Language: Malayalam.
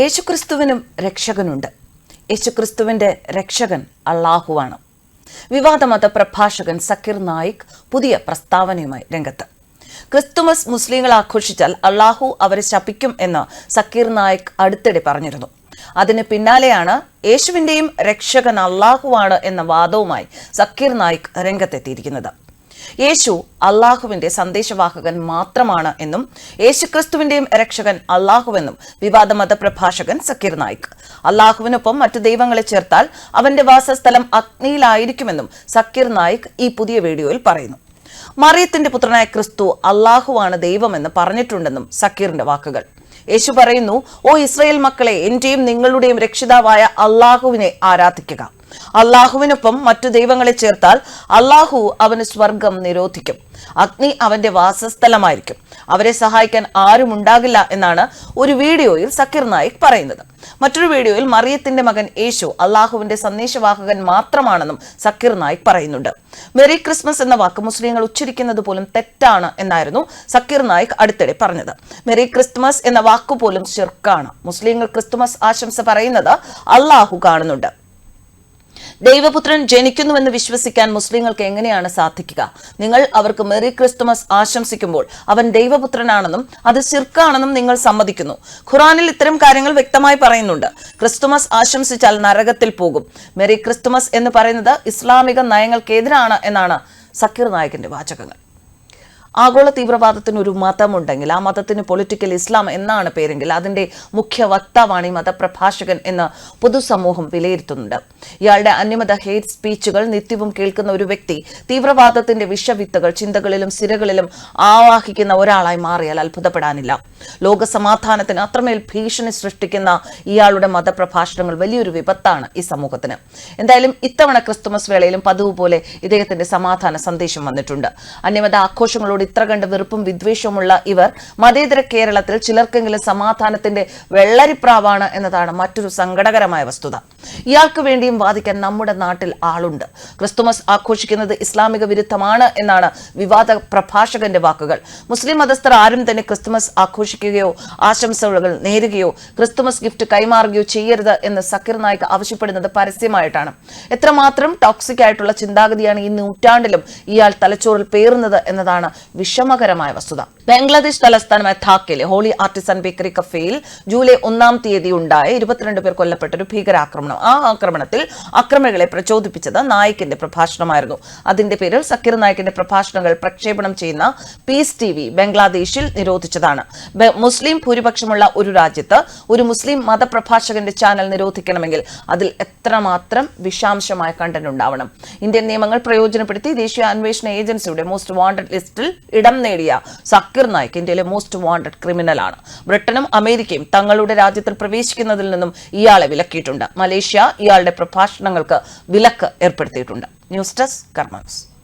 യേശുക്രിസ്തുവിനും രക്ഷകനുണ്ട്. യേശുക്രിസ്തുവിന്റെ രക്ഷകൻ അള്ളാഹുവാണ് വിവാദമത പ്രഭാഷകൻ സക്കീർ നായിക് പുതിയ പ്രസ്താവനയുമായി രംഗത്ത്. ക്രിസ്തുമസ് മുസ്ലിങ്ങൾ ആഘോഷിച്ചാൽ അള്ളാഹു അവരെ ശപിക്കും എന്ന് സക്കീർ നായിക് അടുത്തിടെ പറഞ്ഞിരുന്നു. അതിന് പിന്നാലെയാണ് യേശുവിന്റെയും രക്ഷകൻ അള്ളാഹുവാണ് എന്ന വാദവുമായി സക്കീർ നായിക് രംഗത്തെത്തിയിരിക്കുന്നത്. യേശു അള്ളാഹുവിന്റെ സന്ദേശവാഹകൻ മാത്രമാണ് എന്നും യേശുക്രിസ്തുവിന്റെയും രക്ഷകൻ അള്ളാഹുവെന്നും വിവാദ മതപ്രഭാഷകൻ സക്കീർ നായിക്. അള്ളാഹുവിനൊപ്പം മറ്റു ദൈവങ്ങളെ ചേർത്താൽ അവന്റെ വാസസ്ഥലം അഗ്നിയിലായിരിക്കുമെന്നും സക്കീർ നായിക് ഈ പുതിയ വീഡിയോയിൽ പറയുന്നു. മറിയത്തിന്റെ പുത്രനായ ക്രിസ്തു അള്ളാഹുവാണ് ദൈവമെന്ന് പറഞ്ഞിട്ടുണ്ടെന്നും സക്കീറിന്റെ വാക്കുകൾ. യേശു പറയുന്നു ഓ ഇസ്രയേൽ മക്കളെ എന്റെയും നിങ്ങളുടെയും രക്ഷിതാവായ അള്ളാഹുവിനെ ആരാധിക്കുക. അള്ളാഹുവിനൊപ്പം മറ്റു ദൈവങ്ങളെ ചേർത്താൽ അള്ളാഹു അവന് സ്വർഗം നിരോധിക്കും. അഗ്നി അവന്റെ വാസസ്ഥലമായിരിക്കും. അവരെ സഹായിക്കാൻ ആരും ഉണ്ടാകില്ല എന്നാണ് ഒരു വീഡിയോയിൽ സക്കീർ നായിക് പറയുന്നത്. മറ്റൊരു വീഡിയോയിൽ മറിയത്തിന്റെ മകൻ യേശു അള്ളാഹുവിന്റെ സന്ദേശവാഹകൻ മാത്രമാണെന്നും സക്കീർ നായിക് പറയുന്നുണ്ട്. മെറി ക്രിസ്മസ് എന്ന വാക്ക് മുസ്ലിങ്ങൾ ഉച്ചരിക്കുന്നത് പോലും തെറ്റാണ് എന്നായിരുന്നു സക്കീർ നായിക് അടുത്തിടെ പറഞ്ഞത്. മെറി ക്രിസ്മസ് എന്ന വാക്കുപോലും ശിർക്കാണ് മുസ്ലിങ്ങൾ ക്രിസ്തുമസ് ആശംസ പറയുന്നത് അള്ളാഹു കാണുന്നുണ്ട്. ദൈവപുത്രൻ ജനിക്കുന്നുവെന്ന് വിശ്വസിക്കാൻ മുസ്ലിങ്ങൾക്ക് എങ്ങനെയാണ് സാധിക്കുക? നിങ്ങൾ അവർക്ക് മെറി ക്രിസ്തുമസ് ആശംസിക്കുമ്പോൾ അവൻ ദൈവപുത്രനാണെന്നും അത് ശിർക്കാണെന്നും നിങ്ങൾ സമ്മതിക്കുന്നു. ഖുറാനിൽ ഇത്തരം കാര്യങ്ങൾ വ്യക്തമായി പറയുന്നുണ്ട്. ക്രിസ്തുമസ് ആശംസിച്ചാൽ നരകത്തിൽ പോകും. മെറി ക്രിസ്തുമസ് എന്ന് പറയുന്നത് ഇസ്ലാമിക നയങ്ങൾക്കെതിരാണ് എന്നാണ് സക്കീർ നായകന്റെ വാചകങ്ങൾ. ആഗോള തീവ്രവാദത്തിന് ഒരു മതമുണ്ടെങ്കിൽ ആ മതത്തിന് പൊളിറ്റിക്കൽ ഇസ്ലാം എന്നാണ് പേരെങ്കിൽ അതിന്റെ മുഖ്യ വക്താവാണ് ഈ മതപ്രഭാഷകൻ എന്ന് പൊതുസമൂഹം വിലയിരുത്തുന്നുണ്ട്. ഇയാളുടെ അന്യമത ഹേറ്റ് സ്പീച്ചുകൾ നിത്യവും കേൾക്കുന്ന ഒരു വ്യക്തി തീവ്രവാദത്തിന്റെ വിഷവിത്തുകൾ ചിന്തകളിലും സിരകളിലും ആവാഹിക്കുന്ന ഒരാളായി മാറിയാൽ അത്ഭുതപ്പെടാനില്ല. ലോക സമാധാനത്തിന് അത്രമേൽ ഭീഷണി സൃഷ്ടിക്കുന്ന ഇയാളുടെ മതപ്രഭാഷണങ്ങൾ വലിയൊരു വിപത്താണ് ഈ സമൂഹത്തിന്. എന്തായാലും ഇത്തവണ ക്രിസ്തുമസ് വേളയിലും പതിവ് പോലെ ഇദ്ദേഹത്തിന്റെ സമാധാന സന്ദേശം വന്നിട്ടുണ്ട്. അന്യമത ആഘോഷങ്ങളോട് ഇത്ര കണ്ട് വെറുപ്പും വിദ്വേഷവുമുള്ള ഇവർ മതേതര കേരളത്തിൽ ചിലർക്കെങ്കിലും സമാധാനത്തിന്റെ വെള്ളരിപ്രാവാണ് എന്നതാണ് മറ്റൊരു സങ്കടകരമായ വസ്തുത. ഇയാൾക്ക് വേണ്ടിയും വാദിക്കാൻ നമ്മുടെ നാട്ടിൽ ആളുണ്ട്. ക്രിസ്തുമസ് ആഘോഷിക്കുന്നത് ഇസ്ലാമിക വിരുദ്ധമാണ് എന്നാണ് വിവാദ പ്രഭാഷകന്റെ വാക്കുകൾ. മുസ്ലിം മതസ്ഥർ ആരും തന്നെ ക്രിസ്തുമസ് ആഘോഷിക്കുകയോ ആശംസകൾ നേരുകയോ ക്രിസ്തുമസ് ഗിഫ്റ്റ് കൈമാറുകയോ ചെയ്യരുത് എന്ന് സക്കീർ നായിക് ആവശ്യപ്പെടുന്നത് പരസ്യമായിട്ടാണ്. എത്രമാത്രം ടോക്സിക് ആയിട്ടുള്ള ചിന്താഗതിയാണ് ഈ നൂറ്റാണ്ടിലും ഇയാൾ തലച്ചോറിൽ പേറുന്നത് എന്നതാണ് വിഷമകരമായ വസ്തുത. ബംഗ്ലാദേശ് തലസ്ഥാനമായ ധാക്കയിലെ ഹോളി ആർട്ടിസൺ ബേക്കറി കഫേയിൽ ജൂലൈ ഒന്നാം തീയതി ഉണ്ടായ ഇരുപത്തിരണ്ട് പേർ കൊല്ലപ്പെട്ട ഒരു ഭീകരാക്രമണം. ആ ആക്രമണത്തിൽ അക്രമികളെ പ്രചോദിപ്പിച്ചത് നായിക്കിന്റെ പ്രഭാഷണമായിരുന്നു. അതിന്റെ പേരിൽ സക്കീർ നായിക്കിന്റെ പ്രഭാഷണങ്ങൾ പ്രക്ഷേപണം ചെയ്യുന്ന പീസ് ടി വി ബംഗ്ലാദേശിൽ നിരോധിച്ചതാണ്. മുസ്ലിം ഭൂരിപക്ഷമുള്ള ഒരു രാജ്യത്ത് ഒരു മുസ്ലിം മതപ്രഭാഷകന്റെ ചാനൽ നിരോധിക്കണമെങ്കിൽ അതിൽ എത്രമാത്രം വിഷാംശമായ കണ്ടന്റ് ഉണ്ടാവണം. ഇന്ത്യൻ നിയമങ്ങൾ പ്രയോജനപ്പെടുത്തി ദേശീയ അന്വേഷണ ഏജൻസിയുടെ മോസ്റ്റ് വാണ്ടഡ് ലിസ്റ്റിൽ ഇടം നേടിയ സക്കീർ നായിക് ഇന്ത്യയിലെ മോസ്റ്റ് വാണ്ടഡ് ക്രിമിനലാണ് ബ്രിട്ടനും അമേരിക്കയും തങ്ങളുടെ രാജ്യത്തിൽ പ്രവേശിക്കുന്നതിൽ നിന്നും ഇയാളെ വിലക്കിയിട്ടുണ്ട്. മലേഷ്യ ഇയാളുടെ പ്രഭാഷണങ്ങൾക്ക് വിലക്ക് ഏർപ്പെടുത്തിയിട്ടുണ്ട്. News desk കർമ്മസ്